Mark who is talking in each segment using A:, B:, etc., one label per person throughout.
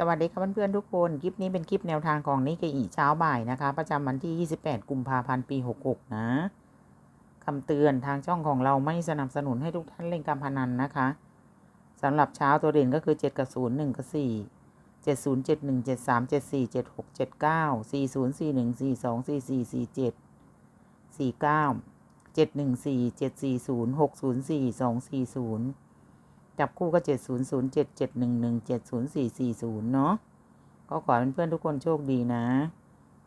A: สวัสดีค่ะเพื่อนๆทุกคน คลิปนี้เป็นคลิปแนวทางของนิเกอีเช้าบ่ายนะคะ ประจำวันที่ 28 กุมภาพันธ์ปี 66 นะคำเตือนทางช่องของเราไม่สนับสนุนให้ทุกท่านเล่นการพนันนะคะสำหรับเช้าตัวเด่นก็คือ 7 กับ 0 1 กับ 4 7 0 7 1 7 3 7 4 7 6 7 9 4 0 4 1 4 2 4 4 4 7 4 9 7 1 4 7 4 0 6 0 4 2 4 0 จับคู่ก็เจ็ดศูนย์ศูนย์เจ็ดเจ็ดหนึ่งหนึ่งเจ็ดศูนย์สี่สี่ศูนย์เนาะก็ขอให้เพื่อนทุกคนโชคดีนะ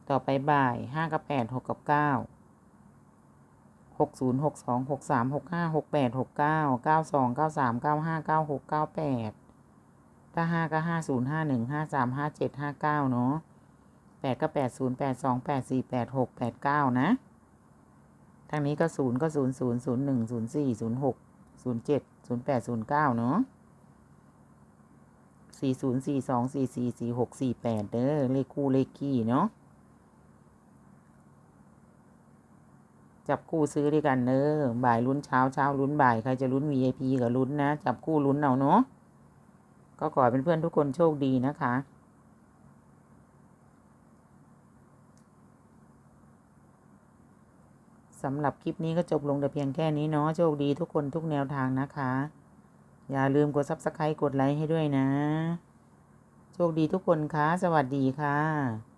A: ต่อไปบ่ายห้ากับแปดหกกับเก้าหกศูนย์หกสองหกสามหกห้าหกแปดหกเก้าเก้าสองเก้าสามเก้าห้าเก้าหกเก้าแปดถ้าห้าก็ห้าศูนย์ห้าหนึ่งห้าสามห้าเจ็ดห้าเก้าเนาะแปดก็แปดศูนย์แปดสองแปดสี่แปดหกแปดเก้านะทางนี้ก็ศูนย์ก็ศูนย์ศูนย์ศูนย์หนึ่งศูนย์สี่ศูนย์หก ศูนย์เจ็ดศูนย์แปดศูนย์เก้าเนาะสี่ศูนย์สี่สองสี่สี่สี่หกสี่แปดเด้อเลขคู่เลขคี่เนาะจับคู่ซื้อด้วยกันเด้อบ่ายลุ้นเช้าเช้าลุ้นบ่าย ใครจะลุ้น VIP กับลุ้นนะ จับคู่ลุ้นเอาเนาะก็ขอเป็นเพื่อนทุกคนโชคดีนะคะ สำหรับคลิปนี้ก็จบลงแต่เพียงแค่นี้เนาะโชคดีทุกคนทุกแนวทางนะคะ อย่าลืมกด Subscribe กดไลค์ให้ด้วยนะ โชคดีทุกคนคะสวัสดีค่ะ